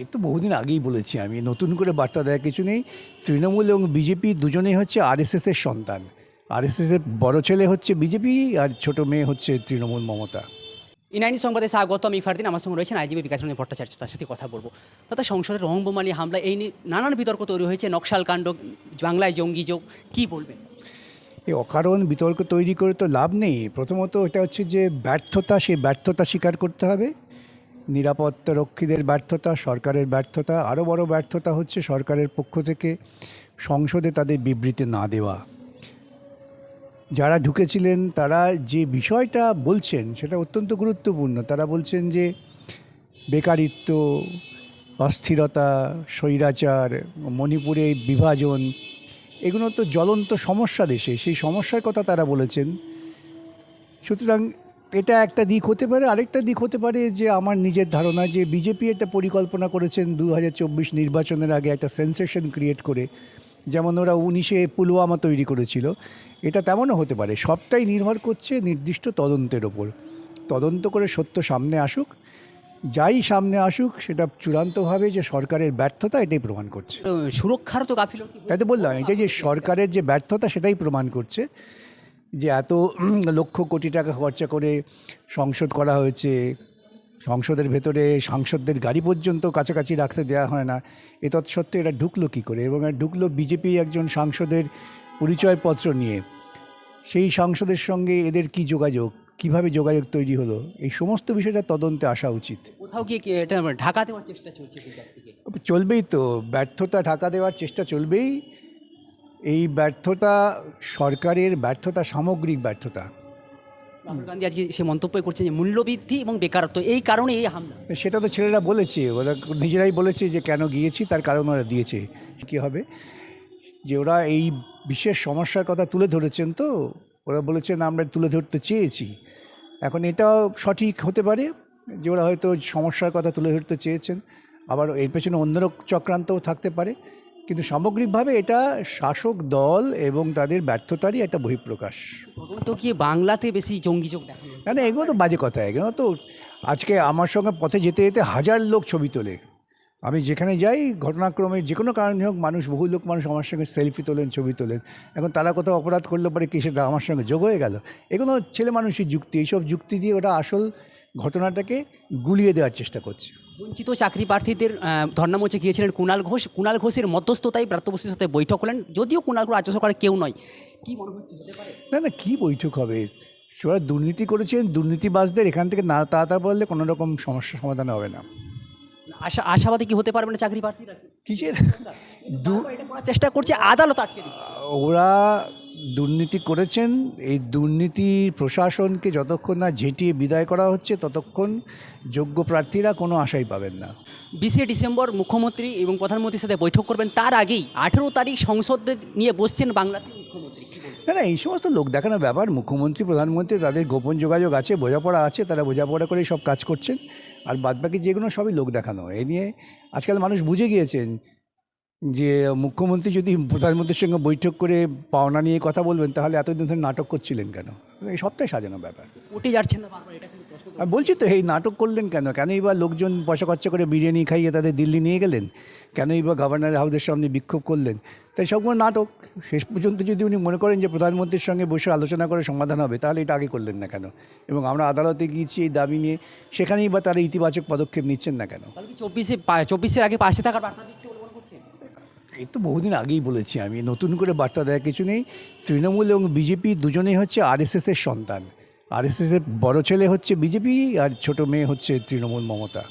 এই তো বহুদিন আগেই বলেছি আমি নতুন করে বার্তা দেওয়ার কিছু নেই। তৃণমূল এবং বিজেপি দুজনেই হচ্ছে আরএসএসের সন্তান। আরএসএসের বড় ছেলে হচ্ছে বিজেপি আর ছোট মেয়ে হচ্ছে তৃণমূল মমতা। ইনাইনি সংবাদে স্বাগত আমি ফারদিন আমার সঙ্গে রয়েছেন আইজিবি বিকাশ রঞ্জন ভট্টাচার্য তার সাথে কথা বলব। তথা সংসদের রংবোমা নিয়ে হামলা এই নিয়ে নানান বিতর্ক তৈরি হয়েছে। নকশাল কাণ্ড বাংলায় জঙ্গি যোগ কী বলবেন? এই অকারণ বিতর্ক তৈরি করে তো লাভ নেই। প্রথমত এটা হচ্ছে যে ব্যর্থতা সেই ব্যর্থতা স্বীকার করতে হবে। নিরাপত্তা রক্ষীদের ব্যর্থতা, সরকারের ব্যর্থতা আরও বড় ব্যর্থতা হচ্ছে সরকারের পক্ষ থেকে সংসদে তাদের বিবৃতি না দেওয়া। যারা ঢুকেছিলেন, তারা যে বিষয়টা বলছেন, সেটা অত্যন্ত গুরুত্বপূর্ণ। তারা বলছেন যে বেকারিত্ব, অস্থিরতা, স্বৈরাচার, মণিপুরে বিভাজন, এগুলো তো জ্বলন্ত সমস্যা দেশে। সেই সমস্যার কথা তারা বলেছেন। সুতরাং এটা একটা দিক হতে পারে। আরেকটা দিক হতে পারে যে আমার নিজের ধারণা যে বিজেপি একটা পরিকল্পনা করেছেন দু হাজার চব্বিশ নির্বাচনের আগে একটা সেন্সেশন ক্রিয়েট করে যেমন ওরা উনিশে পুলওয়ামা তৈরি করেছিল। এটা তেমনও হতে পারে। সবটাই নির্ভর করছে নির্দিষ্ট তদন্তের ওপর। তদন্ত করে সত্য সামনে আসুক। যাই সামনে আসুক সেটা চূড়ান্তভাবে যে সরকারের ব্যর্থতা এটাই প্রমাণ করছে। সুরক্ষার তো গাফিলতি তাই তো বললাম এটা যে সরকারের যে ব্যর্থতা সেটাই প্রমাণ করছে। যে এত লক্ষ কোটি টাকা খরচা করে সংসদ করা হয়েছে সংসদের ভেতরে সাংসদদের গাড়ি পর্যন্ত কাছাকাছি রাখতে দেওয়া হয় না এ তৎসত্ত্বেও এরা ঢুকলো কী করে? এবং ঢুকলো বিজেপি একজন সাংসদের পরিচয়পত্র নিয়ে। সেই সাংসদের সঙ্গে এদের কি যোগাযোগ? কীভাবে যোগাযোগ তৈরি হলো? এই সমস্ত বিষয়টা তদন্তে আসা উচিত। কোথাও কি এটা ঢাকা দেওয়ার চেষ্টা চলছে চলবেই তো ব্যর্থতা ঢাকা দেওয়ার চেষ্টা চলবেই। এই ব্যর্থতা সরকারের ব্যর্থতা সামগ্রিক ব্যর্থতা। রাহুল গান্ধী আজকে সে মন্তব্য করছে যে মূল্যবৃদ্ধি এবং বেকারত্ব এই কারণে এই হামলা। সেটা তো ছেলেরা বলেছে ওরা নিজেরাই বলেছে যে কেন গিয়েছি তার কারণ ওরা দিয়েছে। কী হবে? যে ওরা এই বিশেষ সমস্যার কথা তুলে ধরেছেন তো ওরা বলেছেন আমরা তুলে ধরতে চেয়েছি। এখন এটাও সঠিক হতে পারে যে ওরা হয়তো সমস্যার কথা তুলে ধরতে চেয়েছেন আবার এর পেছনে অন্য চক্রান্তও থাকতে পারে। কিন্তু সামগ্রিকভাবে এটা শাসক দল এবং তাদের ব্যর্থতারই একটা বহিঃপ্রকাশ। তদন্ত কি বাংলাতে বেশি জঙ্গি যোগ দেখা? না না এগুলো তো বাজে কথা এগুলো তো আজকে আমার সঙ্গে পথে যেতে যেতে হাজার লোক ছবি তোলে। আমি যেখানে যাই ঘটনাক্রমে যে কোনো কারণে হোক মানুষ বহু লোক মানুষ আমার সঙ্গে সেলফি তোলেন ছবি তোলেন। এখন তারা কোথাও অপরাধ করলে পরে কি সেটা আমার সঙ্গে যোগ হয়ে গেল। এগুলো ছেলে মানুষের যুক্তি এইসব যুক্তি দিয়ে ওটা আসল ঘটনাটাকে গুলিয়ে দেওয়ার চেষ্টা করছে। বঞ্চিত চাকরি প্রার্থীদের ধর্নামঞ্চে গিয়েছিলেন কুণাল ঘোষ। কুণাল ঘোষের মধ্যস্থতায় প্রাপ্তবস্তির সাথে বৈঠক হলেন। যদিও কুণাল ঘোষ রাজ্য সরকারের কেউ নয়। কি মনে হচ্ছে না না কী বৈঠক হবে? ওরা দুর্নীতি করেছেন দুর্নীতিবাজদের এখান থেকে না তাড়াতাড়ি বললে কোনো রকম সমস্যা সমাধান হবে না। আশা আশাবাদী কি হতে পারবে না চাকরি প্রার্থীরা কিসের চেষ্টা করছে আদালত আটকে ওরা দুর্নীতি করেছেন এই দুর্নীতি প্রশাসনকে যতক্ষণ না ঝেঁটিয়ে বিদায় করা হচ্ছে ততক্ষণ যোগ্য প্রার্থীরা কোনো আশাই পাবেন না। বিশে ডিসেম্বর মুখ্যমন্ত্রী এবং প্রধানমন্ত্রীর সাথে বৈঠক করবেন তার আগেই আঠেরো তারিখ সংসদে নিয়ে বসছেন বাংলাতে মুখ্যমন্ত্রী। না না এই সমস্ত লোক দেখানো ব্যাপার মুখ্যমন্ত্রী প্রধানমন্ত্রী তাদের গোপন যোগাযোগ আছে বোঝাপড়া আছে তারা বোঝাপড়া করেই সব কাজ করছেন। আর বাদবাকি যেগুলো সবই লোক দেখানো এই নিয়ে আজকাল মানুষ বুঝে গিয়েছেন যে মুখ্যমন্ত্রী যদি প্রধানমন্ত্রীর সঙ্গে বৈঠক করে পাওনা নিয়ে কথা বলবেন তাহলে এতদিন ধরে নাটক করছিলেন কেন? এই সবটাই সাজানো ব্যাপার। উঠে যাচ্ছেন না আর বলছি তো এই নাটক করলেন কেন? কেনই বা লোকজন পয়সা খরচা করে বিরিয়ানি খাইয়ে তাদের দিল্লি নিয়ে গেলেন? কেনই বা গভর্নর হাউসের সামনে বিক্ষোভ করলেন? তাই সবগুলো নাটক শেষ পর্যন্ত যদি উনি মনে করেন যে প্রধানমন্ত্রীর সঙ্গে বসে আলোচনা করে সমাধান হবে তাহলে এটা আগে করলেন না কেন? এবং আমরা আদালতে গিয়েছি এই দাবি নিয়ে সেখানেই বা তারা ইতিবাচক পদক্ষেপ নিচ্ছেন না কেন? চব্বিশে চব্বিশের আগে পাশে থাকার বার্তা দিচ্ছে এই তো বহুদিন আগেই বলেছি আমি, নতুন করে বার্তা দেওয়া কিছু নেই। তৃণমূল এবং বিজেপি দুজনেই হচ্ছে আরএসএসের সন্তান। আরএসএসের বড় ছেলে হচ্ছে বিজেপি আর ছোট মেয়ে হচ্ছে তৃণমূল মমতা।